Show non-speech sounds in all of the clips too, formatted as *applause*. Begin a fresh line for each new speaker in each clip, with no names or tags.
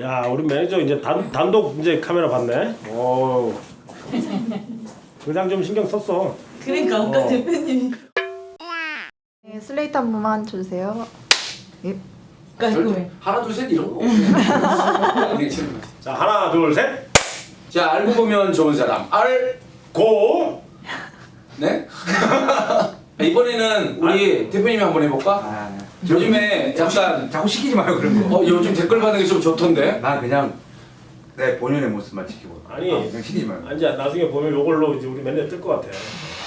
야 우리 매니저 이제 단, 단독 이제 카메라 봤네. 오. 의상 좀 신경 썼어.
그러니까 아까
어.
대표님이
네, 슬레이트 한 번만 주세요. 예.
깔끔해.
하나 둘 셋 이런 거 없어요. 이게 지금.
자 하나 둘 셋.
자 알고 보면 좋은 사람 알
고.
네? *laughs* 이번에는 우리 대표님이 한번 해볼까?
아,
요즘에 약간
자꾸 시키지 마요 그런 거.
어 요즘 댓글 받는 게 좀 좋던데.
난 그냥 내 본연의 모습만 지키고.
아니.
그냥 시키지 마요.
이제 나중에 보면 요걸로 이제 우리 매니저 뜰 것 같아.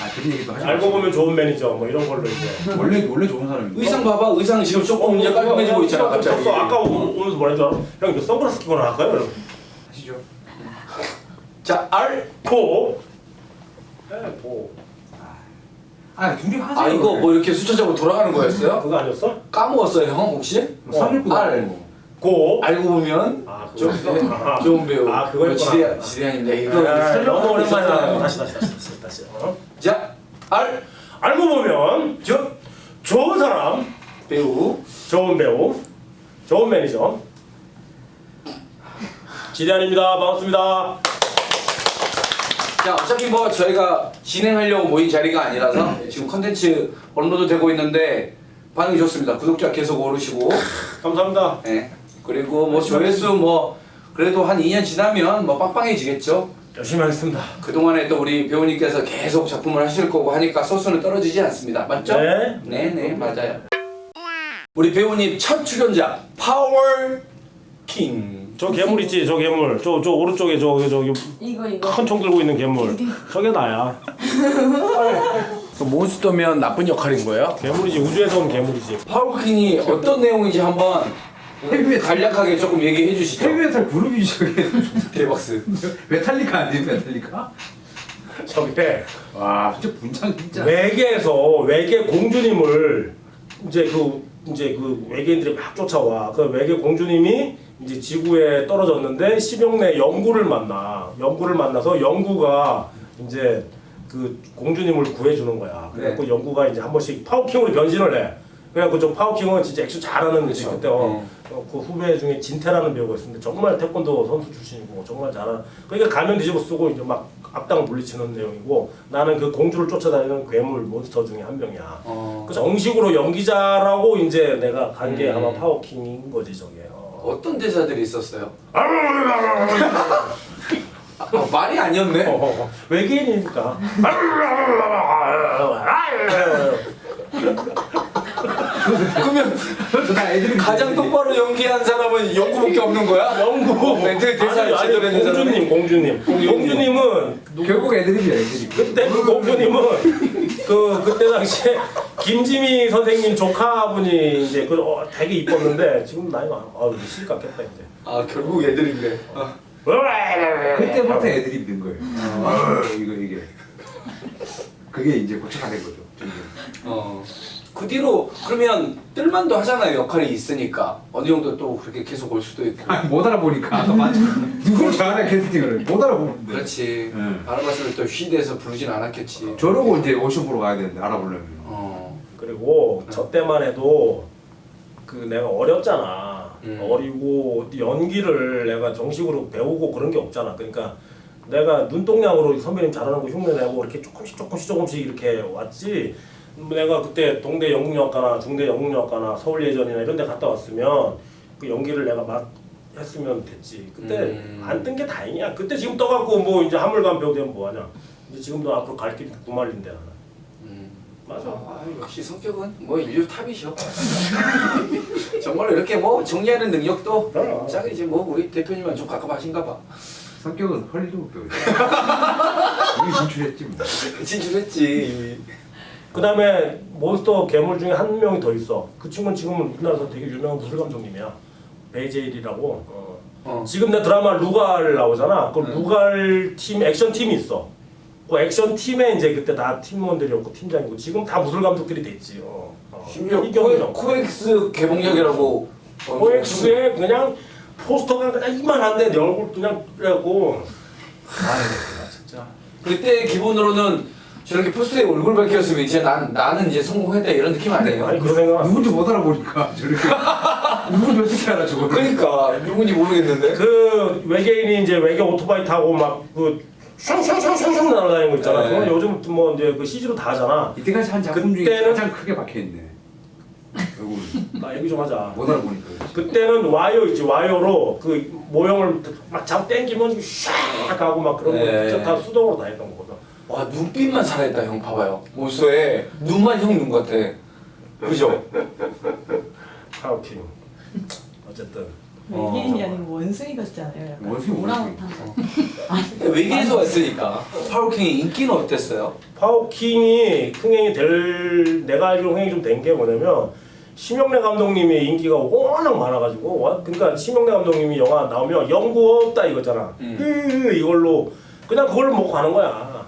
아 그런 얘기도 하지
알고
마시고.
보면 좋은 매니저 뭐 이런 걸로 이제.
원래 원래 좋은 사람인데.
의상 봐봐 의상 지금 조금 이제 깔끔해지고 있잖아 갑자기.
어, 아까 오- 오면서 뭐라 했더라? 형 이거 선글라스 끼고 나갈까요? 이러고.
하시죠.
자 알.
고. 네, 고.
아 둘이 하세요.
아 이거 뭐 이렇게 수차적으로 돌아가는 거였어요?
그거 아니었어?
까먹었어요 형 혹시?
상일보다
알.
고.
알고 보면 아좀
그거. 아.
좋은 배우.
아 그거였구나.
지대 지대한인데 이거
아, 너무
설명하고
오랜만이다.
있었잖아요.
다시 다시 다시 다시 다시. 어?
자 알.
알고 보면 저 좋은 사람,
배우.
좋은 배우, 좋은 매니저. 지대한입니다. 반갑습니다.
자 어차피 뭐 저희가 진행하려고 모인 자리가 아니라서 지금 컨텐츠 업로드 되고 있는데 반응이 좋습니다. 구독자 계속 오르시고
감사합니다.
네. 그리고 뭐 조회수 뭐 그래도 한 2년 지나면 뭐 빵빵해지겠죠.
열심히 하겠습니다.
그동안에 또 우리 배우님께서 계속 작품을 하실 거고 하니까 소수는 떨어지지 않습니다. 맞죠?
네.
네네 맞아요. 우리 배우님 첫 출연작 파워 킹.
저 괴물 있지, 저 괴물. 저 저 오른쪽에 저 저기
이거 이거.
큰 총 들고 있는 괴물. 저게 나야.
그 몬스터면 나쁜 역할인 거예요?
괴물이지 우주에서 온 괴물이지.
파워킹이 어떤 내용인지 한번
헤비메탈.
간략하게 조금 얘기해 주시죠.
헤비메탈 그룹이 저게 *laughs*
대박스.
메탈리카 아니에요 메탈리카?
저게
와 진짜 분장 진짜.
외계에서 외계 공주님을 이제 그 이제 그 외계인들이 막 쫓아와. 그 외계 공주님이 이제 지구에 떨어졌는데 심형래 영구를 만나. 영구를 만나서 영구가 이제 그 공주님을 구해주는 거야. 그래갖고
네.
영구가 이제 한 번씩 파워킹으로 변신을 해. 그래갖고 저 파워킹은 진짜 액션 잘하는
그쵸.
그때 어,
네.
어, 그 후배 중에 진태라는 배우가 있었는데 정말 태권도 선수 출신이고 정말 잘하는 그러니까 가면 뒤집어 쓰고 이제 막 악당을 물리치는 내용이고 나는 그 공주를 쫓아다니는 괴물 몬스터 중에 한 명이야.
어.
그 정식으로 연기자라고 이제 내가 간 게
음.
아마 파워킹인 거지 저게. 어.
어떤 대사들이 있었어요? 아, 말이 아니었네.
어, 어, 외계인이니까.
그러면 가장 똑바로 연기한 사람은 영구밖에 없는 거야?
영구.
멘트 대사
아니, 아니? 공주님, 공주님. 공주님은
결국 애들이야 애들이.
그때 그 공주님은 그 그때 당시에 김지미 선생님 조카분이 이제 그 어, 되게 이뻤는데 지금 나이가 아실 같겠다 이제.
아 결국 애들인데. 아.
그때부터 애들이 는 거예요. 아, 이거 이게. 그게 이제 고쳐가 된 거죠. 점점.
어. 그 뒤로 그러면 뜰만도 하잖아요 역할이 있으니까 어느 정도 또 그렇게 계속 올 수도 있고
아니 못 알아보니까 아까 맞아. 누굴 잘하냐 캐스팅을 못 알아보는데.
그렇지
응.
알아봤으면 또 휘대에서 부르진 않았겠지
저러고 이제 오션 보러 가야 되는데 알아보려면.
어.
그리고 저 때만 해도 그 내가 어렸잖아.
음.
어리고 연기를 내가 정식으로 배우고 그런 게 없잖아. 그러니까 내가 눈동냥으로 선배님 잘하는 거 흉내내고 이렇게 조금씩 조금씩 조금씩 이렇게 왔지. 내가 그때 동대 연극영화과나 중대 연극영화과나 서울 예전이나 이런 데 갔다 왔으면 그 연기를 내가 막 했으면 됐지. 그때
음.
안뜬 게 다행이야. 그때 지금 떠갖고 뭐 이제 하물간 배우 되면 뭐하냐. 이제 지금도 앞으로 갈 길이 구말린데 나는.
음.
맞아.
아, 역시 성격은 뭐 인류 탑이셔. *laughs* 정말로 이렇게 뭐 정리하는 능력도
그럼.
짝이지 뭐 우리 대표님은 좀 가깝하신가 봐.
성격은 헐리우드 배우죠. *laughs* 이미 진출했지 뭐.
진출했지 이미.
그 다음에 몬스터 괴물 중에 한 명이 더 있어. 그 친구는 지금은 우리나라에서 되게 유명한 무술 감독님이야. 베이제일이라고. 어.
어.
지금 내 드라마 루갈 나오잖아. 그
응.
루갈 팀 액션 팀이 있어. 그 액션 팀에 이제 그때 다 팀원들이었고 팀장이고 지금 다 무술 감독들이 됐지. 어. 어.
심지어 코엑, 코엑스 개봉작이라고.
코엑스에 그냥 포스터가 그냥 이만한데 내 얼굴 그냥 그래갖고 아 진짜
그때 기본으로는 저렇게 포스터에 얼굴 밝혔으면 이제 난 나는 이제 성공했다 이런 느낌 아니에요?
아니 그런 생각
누군지 못 알아보니까 저렇게 *laughs* 누군지 어떻게 알아 저거?
그러니까 누군지 모르겠는데.
그 외계인이 이제 외계 오토바이 타고 막그 슝슝슝슝슝 날아다니는 거 있잖아.
네.
그건 요즘 뭐 이제 그 CG로 다 하잖아.
이때까지 한 작품 중에
그때는-
가장 크게 박혀있네. 얼굴
나 얘기 좀 하자.
못 알아보니까. 그렇지.
그때는 와이어 있지 와이어로 그 모형을 막 잡 땡기면 샥 하고 막 그런
네.
거다 수동으로 다 했던 거거든.
와 눈빛만 살아있다 형 봐봐요. 모습에 눈만 형 눈 같아. 그죠?
하우킹. 어쨌든
외계인이 아니고 원숭이 같지 않아요? 약간
원숭이,
오랑우탄.
외계에서 왔으니까 파워킹의 인기는 어땠어요?
파워킹이 흥행이 될 내가 알기로 흥행이 좀 된 게 뭐냐면 심영래 감독님의 인기가 워낙 많아가지고 와- 그러니까 심영래 감독님이 영화 나오면 연구 없다 이거잖아.
음.
으, 이걸로 그냥 그걸로 먹고 가는 거야.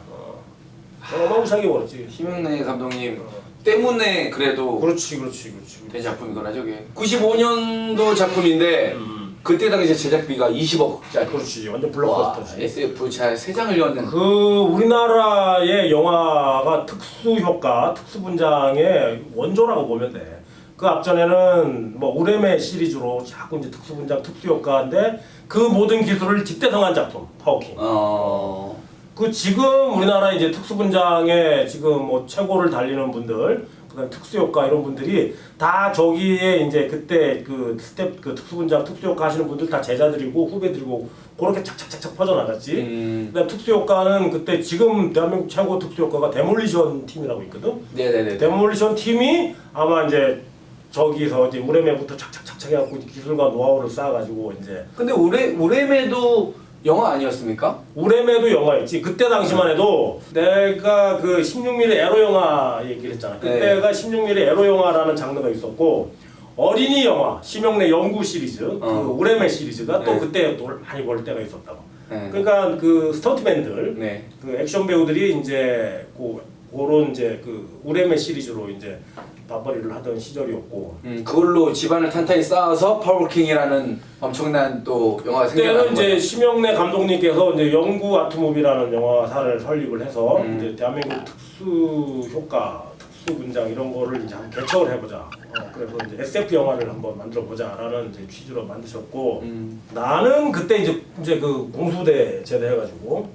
어. 어마무시하게 벌었지.
심영래 감독님 때문에 그래도
그렇지, 그렇지, 그렇지.
된 작품이구나 저게. 95년도 작품인데
음.
그때 당시 제작비가 20억짜리.
그렇지, 완전
와
블록버스터지.
SF 잘세 장을 였는.
그 우리나라의 영화가 특수 효과, 특수 분장의 원조라고 보면 돼. 그 앞전에는 뭐 우레메 시리즈로 자꾸 이제 특수 분장, 특수 효과인데 그 모든 기술을 집대성한 작품 파워킹.
어.
그 지금 우리나라 이제 특수 분장에 지금 뭐 최고를 달리는 분들, 그다음 특수 효과 이런 분들이 다 저기에 이제 그때 그 스텝 그 특수 분장, 특수 효과 하시는 분들 다 제자들이고 후배들이고 그렇게 착착착착 퍼져나갔지.
음.
그다음 특수 효과는 그때 지금 대한민국 최고 특수 효과가 데몰리션 팀이라고 있거든.
네네네.
데몰리션 팀이 아마 이제 저기서 이제 우레메부터 착착착착 해갖고 기술과 노하우를 쌓아가지고 이제
근데 우레 우레메도 영화 아니었습니까?
우레메도 영화였지. 그때 당시만 해도 내가 그 16mm 에로 영화 얘기를 했잖아. 그때가 16mm 에로 영화라는 장르가 있었고 어린이 영화 심영래 연구 시리즈 그
어.
우레메 시리즈가 또
네.
그때 돈 많이 벌 때가 있었다고.
네.
그러니까 그 스턴트맨들
네.
그 액션 배우들이 이제 그 그런 이제 그 우레메 시리즈로 이제 밥벌이를 하던 시절이었고
음, 그걸로 집안을 탄탄히 쌓아서 파워킹이라는 엄청난 또 영화가 생겨난
그때는 이제
거예요.
심영래 감독님께서 이제 영구 아트무비라는 영화사를 설립을 해서
음.
이제 대한민국 특수 효과, 특수 분장 이런 거를 이제 한번 개척을 해보자. 어, 그래서 이제 SF 영화를 한번 만들어 보자라는 이제 취지로 만드셨고
음.
나는 그때 이제 이제 그 공수대 제대해가지고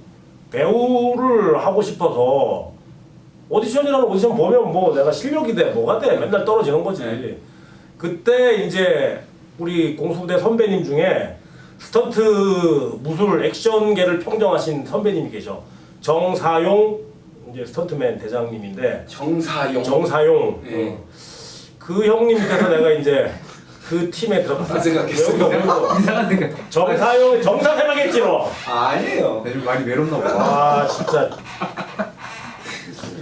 배우를 하고 싶어서 오디션이라는 오디션 보면 뭐 내가 실력이 돼 뭐가 돼 맨날 떨어지는 거지.
네.
그때 이제 우리 공수대 선배님 중에 스턴트 무술 액션계를 평정하신 선배님이 계셔. 정사용 이제 스턴트맨 대장님인데
정사용.
정사용
네.
어. 그 형님 밑에서 내가 이제 그 팀에? 외우고 외우고.
이상한 생각.
정사용 정사 생각했지 너.
아니에요.
요즘 많이 외롭나 봐.
아 진짜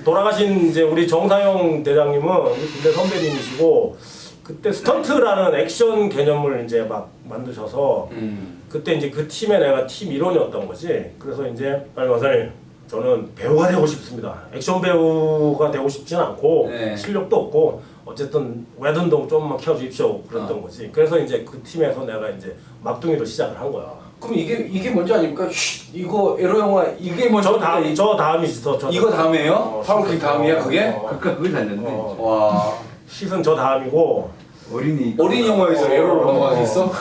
돌아가신 이제 우리 정사용 대장님은 우리 군대 선배님이시고 그때 스턴트라는 액션 개념을 이제 막 만드셔서
음.
그때 이제 그 팀에 내가 팀 일원이었던 거지. 그래서 이제 빨리 원사님 저는 배우가 되고 싶습니다. 액션 배우가 되고 싶진 않고
네.
실력도 없고 어쨌든 외든동 좀만 키워주십시오 그랬던
아.
거지. 그래서 이제 그 팀에서 내가 이제 막둥이로 시작을 한 거야.
그럼 이게 이게 먼저 아닙니까? 쉿, 이거 에로 영화 이게 먼저
저 다음 저 다음이지 저, 저
이거 다음이에요?
어,
파워킹
시즌.
다음이야
어,
그게?
어,
그러니까 그걸 달렸네.
어.
와
시즌 저 다음이고
어린이.
어린 영화에서
어.
에로로 넘어가겠어?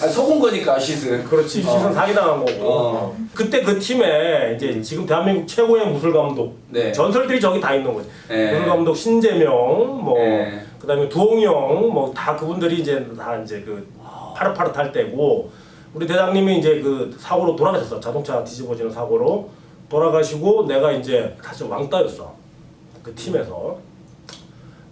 아 속은 거니까 시즌.
그렇지
어.
시즌 사기 당한 거고
어.
그때 그 팀에 이제 지금 대한민국 최고의 무술 감독
네.
전설들이 저기 다 있는 거지
네.
무술 감독 신재명 뭐
네.
그다음에 두홍이 형뭐 다 그분들이 이제 다 이제 그 파릇파릇할 때고 우리 대장님이 이제 그 사고로 돌아가셨어 자동차 뒤집어지는 사고로 돌아가시고 내가 이제 사실 왕따였어 그 팀에서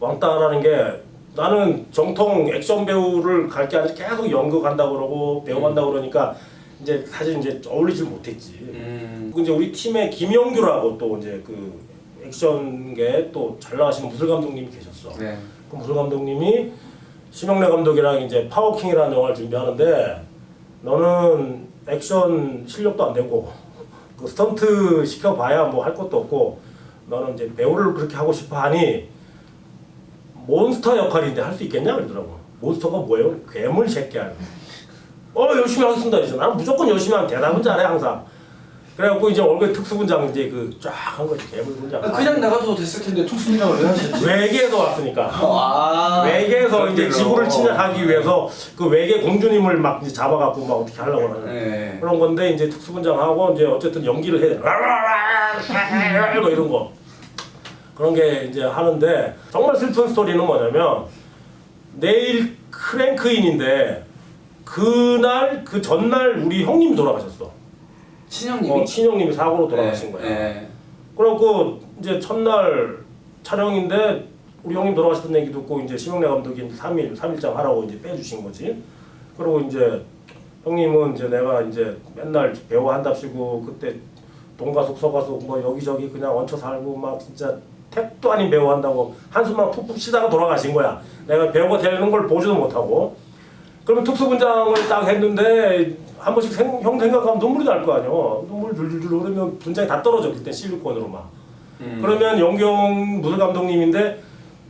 왕따라는 게 나는 정통 액션 배우를 갈 게 아니라 계속 연극 한다고 그러고 배우 한다고 그러니까 이제 사실 이제 어울리질 못했지.
음.
그리고 이제 우리 팀에 김영규라고 또 이제 그 액션계 또 잘 나가시는 무술 감독님이 계셨어.
네.
그 무술 감독님이 심영래 감독이랑 이제 파워킹이라는 영화를 준비하는데 너는 액션 실력도 안 되고 그 스턴트 시켜봐야 뭐 할 것도 없고 너는 이제 배우를 그렇게 하고 싶어 하니 몬스터 역할인데 할 수 있겠냐? 그러더라고. 몬스터가 뭐예요? 괴물 새끼야. 어 열심히 하겠습니다. 이제 나는 무조건 열심히 하면 대답은 잘해 항상 그래갖고 이제 얼굴 특수분장 이제 그 쫙 한 거지 개물분장.
아, 그냥 나가도 됐을 텐데 툭순이라고 왜 하셨지?
외계에서 왔으니까.
아
외계에서 이제. 지구를 침략하기 위해서 그 외계 공주님을 막 이제 잡아갖고 막 어떻게 하려고 하는
네.
그런 건데 이제 특수분장하고 이제 어쨌든 연기를 해야 돼. 뭐 이런 거 그런 게 이제 하는데 정말 슬픈 스토리는 뭐냐면 내일 크랭크인인데 그날 그 전날 우리 형님이 돌아가셨어.
친형님이
어, 친형님이 사고로 돌아가신 거야.
네.
그래갖고 이제 첫날 촬영인데 우리 형님 돌아가셨던 얘기 듣고 이제 심영래 감독이 이제 3일 3일장 하라고 이제 빼주신 거지. 그리고 이제 형님은 이제 내가 이제 맨날 배우 한답시고 그때 동가숙 서가숙 뭐 여기저기 그냥 얹혀 살고 막 진짜 택도 아닌 배우 한다고 한숨만 푹푹 쉬다가 돌아가신 거야. 내가 배우가 되는 걸 보지도 못하고. 그러면 특수분장을 딱 했는데 한 번씩 생, 형 생각하면 눈물이 날 거 아니야. 눈물 줄줄줄 흐르면 분장이 다 떨어져 그때 실리콘으로 막.
음.
그러면 영경 무술 감독님인데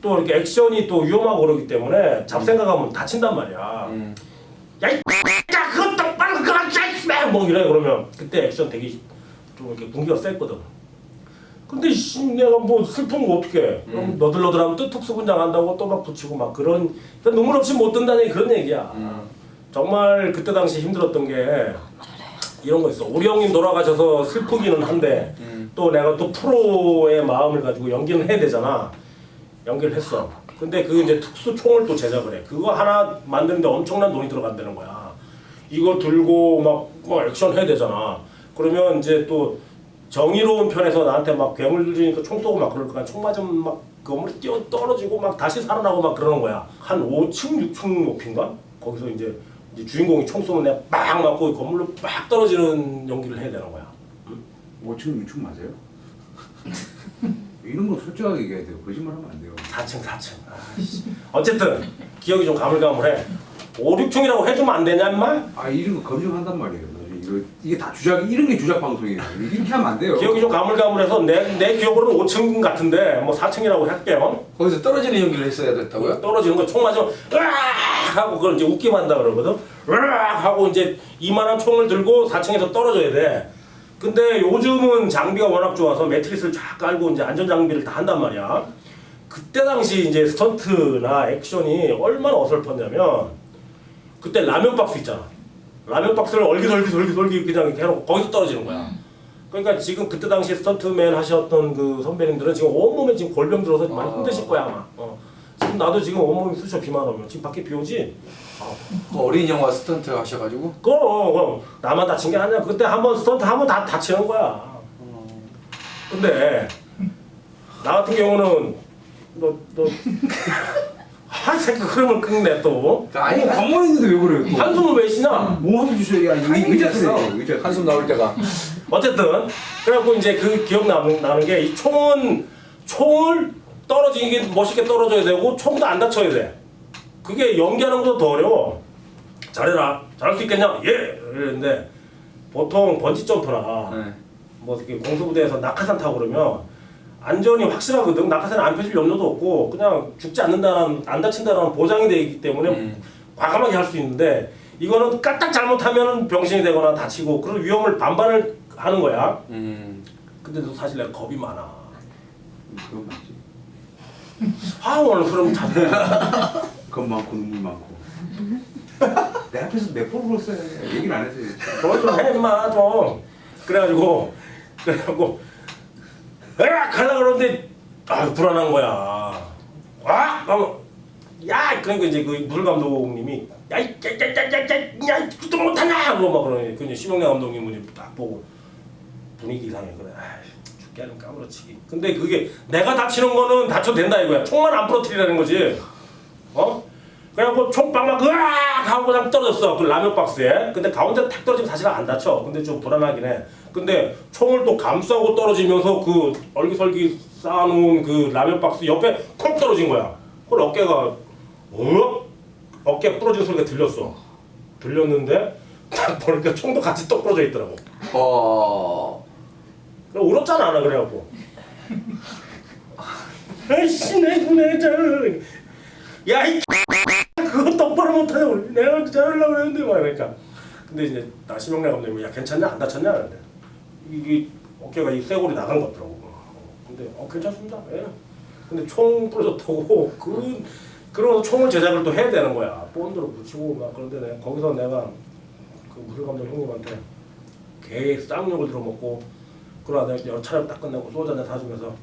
또 이렇게 액션이 또 위험하고 그러기 때문에 잡생각하면 다친단 말이야.
음.
야, 이 야, 그거 똑바로 그거 야, 뭐 이래 그러면 그때 액션 되게 좀 이렇게 분기가 셌거든. 근데 씨, 내가 뭐 슬픈 거 어떻게? 그럼 너들너들하면 또 특수 분장 한다고 또 막 붙이고 막 그런 그러니까 눈물 없이 못 든다는 그런 얘기야.
음.
정말 그때 당시 힘들었던 게 이런 거 있어. 우리 형님 돌아가셔서 슬프기는 한데
음.
또 내가 또 프로의 마음을 가지고 연기는 해야 되잖아. 연기를 했어. 근데 그 이제 특수 총을 또 제작을 해. 그거 하나 만드는데 엄청난 돈이 들어간다는 거야. 이거 들고 막, 막 액션 해야 되잖아. 그러면 이제 또 정의로운 편에서 나한테 막 괴물 들이니까 총 쏘고 막 그럴 거야. 총 맞으면 막 건물이 뛰어 떨어지고 막 다시 살아나고 막 그러는 거야. 한 5층, 6층 높이인가? 거기서 이제 주인공이 총 쏘면 내가 빡 맞고 건물로 빡 떨어지는 연기를 해야 되는 거야.
5층 6층 맞아요? *laughs* 이런 거 솔직하게 얘기해야 돼요. 거짓말 하면 안 돼요.
4층 4층 아이씨. 어쨌든 기억이 좀 가물가물해 5, 6층이라고 해주면 안 되냐 임마?
아 이런 거 검증한단 말이에요. 이거 이게 다 주작 이런 게 주작 방송이에요. 이렇게 하면 안 돼요.
기억이 좀 가물가물해서 내, 내 기억으로는 5층 같은데 뭐 4층이라고 할게요
거기서 떨어지는 연기를 했어야 됐다고요?
떨어지는 거 총 맞으면 으악 하고 그걸 이제 웃기만 한다 그러거든 으악 하고 이제 이만한 총을 들고 4층에서 떨어져야 돼 근데 요즘은 장비가 워낙 좋아서 매트리스를 쫙 깔고 이제 안전 장비를 다 한단 말이야 그때 당시 이제 스턴트나 액션이 얼마나 어설펐냐면 그때 라면 박스 있잖아. 라면 박스를 얼기설기 설기 설기 그냥 이렇게 해놓고 거기서 떨어지는 거야. 그러니까 지금 그때 당시 스턴트맨 하셨던 그 선배님들은 지금 온몸에 지금 골병 들어서 많이 힘드실 거야 아마. 어. 지금 나도 지금 온몸이 쑤셔 비만 오면 지금 밖에 비 오지.
그 어린 영화 스턴트 하셔가지고
그럼 그럼 나만 다친 게 아니야. 그때 한 번 스턴트 하면 다 다치는 거야. 근데 나 같은 경우는 너너 한 새끼 흐름을 끊네 또.
아니
어, 가만히 있는데 왜 그래요? 또?
한숨을 왜 쉬냐?
뭐 하도 주셔야 야 이거 의자. 틀어요. 의자
한숨 나올 때가
어쨌든 그래갖고 이제 그 기억 나는, 나는 게 이 총은 총을 떨어지게 멋있게 떨어져야 되고 총도 안 다쳐야 돼. 그게 연기하는 것도 더 어려워. 잘해라. 잘할 수 있겠냐? 예. 이랬는데 보통 번지 점프나
네.
뭐 이렇게 공수부대에서 낙하산 타고 그러면 안전이 확실하거든. 낙하산 안 펴질 염려도 없고 그냥 죽지 않는다는 안 다친다는 보장이 되기 때문에
음.
과감하게 할 수 있는데 이거는 까딱 잘못하면 병신이 되거나 다치고 그런 위험을 반반을 하는 거야.
음.
근데도 사실 내가 겁이 많아.
그건 맞지.
아 오늘 그럼 자.
겁 많고 눈물 많고. 내 앞에서 내 포로 써 얘기를 안 했어요.
너좀해 임마 좀. 그래가지고 그래가지고 으악 하려 그러는데 아 불안한 거야. 아 하면 야 그러니까 이제 그 무술 감독님이 야 이 야 야 야 야야 그도 못하냐 뭐막 그러니 그 이제 심영래 감독님이 딱 보고 분위기 이상해 그래. 죽게 하는 까무러치기. 근데 그게 내가 다치는 거는 다쳐도 된다 이거야. 총만 안 부러뜨리라는 거지. 어? 그래갖고 총빵막 으악 하고 그냥 떨어졌어 그 라면 박스에 근데 가운데 탁 떨어지면 사실 안 다쳐 근데 좀 불안하긴 해 근데 총을 또 감싸고 떨어지면서 그 얼기설기 쌓아놓은 그 라면 박스 옆에 콕 떨어진 거야. 그걸 어깨가 어? 어깨 부러진 소리가 들렸어. 들렸는데 딱 보니까 총도 같이 똑 부러져 있더라고.
어.
그래 울었잖아 나 그래갖고. 아이씨 내내저 야이 *laughs* 그거 똑바로 못하냐고 내가 잘하려고 그랬는데 막 그러니까. 근데 이제 나 심영래 감독님이 야 괜찮냐? 안 다쳤냐? 그랬는데 이게 어깨가 이 쇄골이 나간 것 같더라고. 근데 어 괜찮습니다. 예. 근데 총 부러졌다고 *laughs* 그 그러고 총을 제작을 또 해야 되는 거야. 본드로 붙이고 막 그런데 내가 거기서 내가 그 무술 감독 형님한테 개 쌍욕을 들어먹고 그러다 내가 차례 딱 끝내고 소주 한잔 사주면서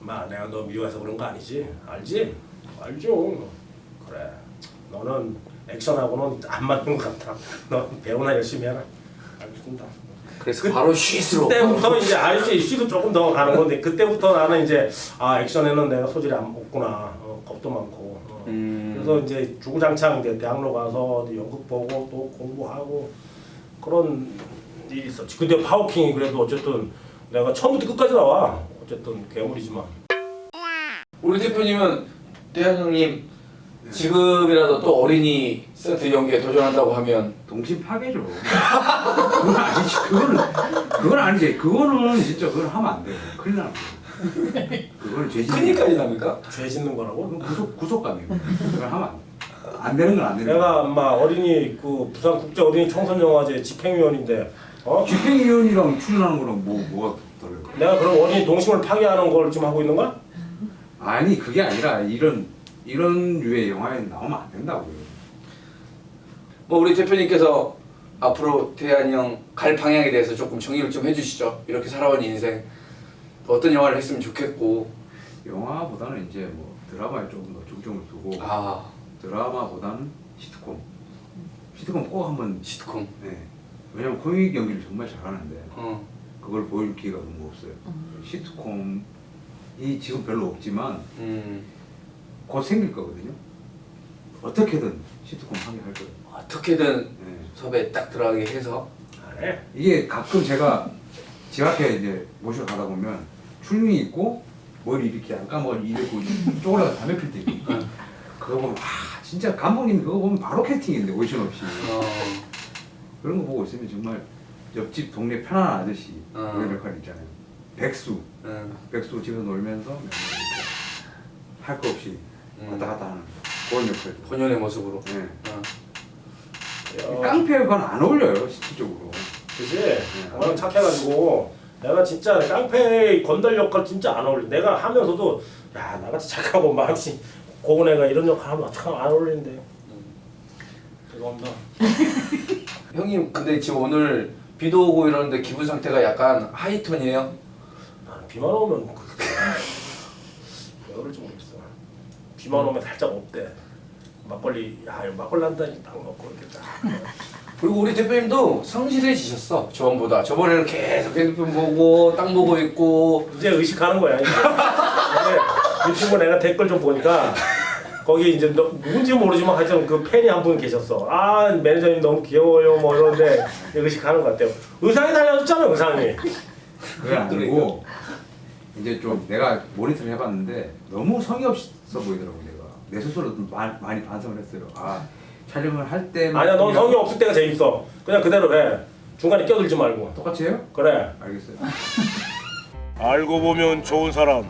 마 내가 너 미워해서 그런 거 아니지? 알지? 알죠. 그래. 너는 액션하고는 안 맞는 것 같아. 너 배우나 열심히 해라. 알겠습니다.
그래서 바로 쉿으로.
그때부터 이제 알지 씨도 조금 더 가는 건데 그때부터 나는 이제 아 액션에는 내가 소질이 안 없구나 어, 겁도 많고 어.
음.
그래서 이제 주구장창 이제 대학로 가서 연극 보고 또 공부하고 그런 일이 있었지 근데 파워킹이 그래도 어쨌든 내가 처음부터 끝까지 나와 어쨌든 괴물이지만
우리 대표님은 대한 형님 지금이라도 또 어린이 세트 연기에 도전한다고 하면
동심 파괴죠. 그건 아니지. 그거는 그건 아니지. 그거는 진짜 그걸 하면 안 돼요. 큰일 나는 거예요. 그거는 죄짓는
큰일까지 납니까?
죄 짓는 거라고
그건 구속 구속감이에요. 그걸 하면 안 돼. 안 되는 건 안 되는 거야.
내가 엄마 어린이 그 부산 국제 어린이 청소년 영화제 집행위원인데 어
집행위원이랑 출연하는 거랑 뭐 뭐가 다르요?
내가 그럼 어린이 동심을 파괴하는 걸 지금 하고 있는 거야?
아니 그게 아니라 이런 이런 류의 영화에 나오면 안 된다고요.
뭐 우리 대표님께서 앞으로 대한이 형 갈 방향에 대해서 조금 정의를 좀 해주시죠. 이렇게 살아온 인생 어떤 영화를 했으면 좋겠고
영화보다는 이제 뭐 드라마에 조금 더 중점을 두고
아
드라마보다는 시트콤. 시트콤 꼭 한번
시트콤.
네. 왜냐면 코믹 연기를 정말 잘하는데
어.
그걸 보여줄 기회가 너무 없어요. 시트콤이 지금 별로 없지만
음.
곧 생길 거거든요. 어떻게든 시트콤 하게 할 거예요.
어떻게든
네.
섭외 딱 들어가게 해서
안 해.
이게 가끔 제가 집 앞에 이제 모시러 가다 보면 출근이 있고 머리 이렇게 안 감아 이렇게 쪼그라가 담배 필 때 있거든요. 그거 보면 아 진짜 감독님 그거 보면 바로 캐스팅인데 오디션 없이
어.
그런 거 보고 있으면 정말 옆집 동네 편안한 아저씨
어.
그런 역할 있잖아요. 백수
음.
백수 집에서 놀면서 할 거 없이
음.
왔다 갔다 하는 그런 역할.
본연의 모습으로.
네.
어.
어,
깡패 역할은 안 어울려요 실질적으로.
그지? 워낙 착해가지고 내가 진짜 깡패 건달 역할 진짜 안 어울려. 내가 하면서도 야 나같이 착하고 막씨 고운 애가 이런 역할 하면 참안 어울리는데. 죄송합니다. *laughs*
형님 근데 지금 오늘 비도 오고 이러는데 기분 상태가 약간 하이톤이에요.
나는 비만 오면 그렇게 왜 그럴지 모르겠어. 비만 오면 살짝 없대. 막걸리 야 이거 막걸리 한 잔이 딱 먹고 이렇게 딱.
그리고 우리 대표님도 성실해지셨어 저번보다 저번에는 계속 핸드폰 보고 땅 보고 있고
이제 의식하는 거야. 이제. 근데 유튜브 내가 댓글 좀 보니까 거기 이제 너, 누군지 모르지만 하여튼 그 팬이 한 분 계셨어. 아 매니저님 너무 귀여워요 뭐 이러는데 의식하는 것 같아요. 의상이 달라졌잖아 의상이.
그게 아니고 이제 좀 내가 모니터를 해봤는데 너무 성의 없어 보이더라고 내가 내 스스로 좀 많이, 많이 반성을 했어요. 아 촬영을 할 때만
아니야 넌 성의 없을 때가 재밌어. 그냥 그대로 해. 중간에 껴들지 말고.
똑같이 해요?
그래.
알겠어요.
알고 보면 좋은 사람.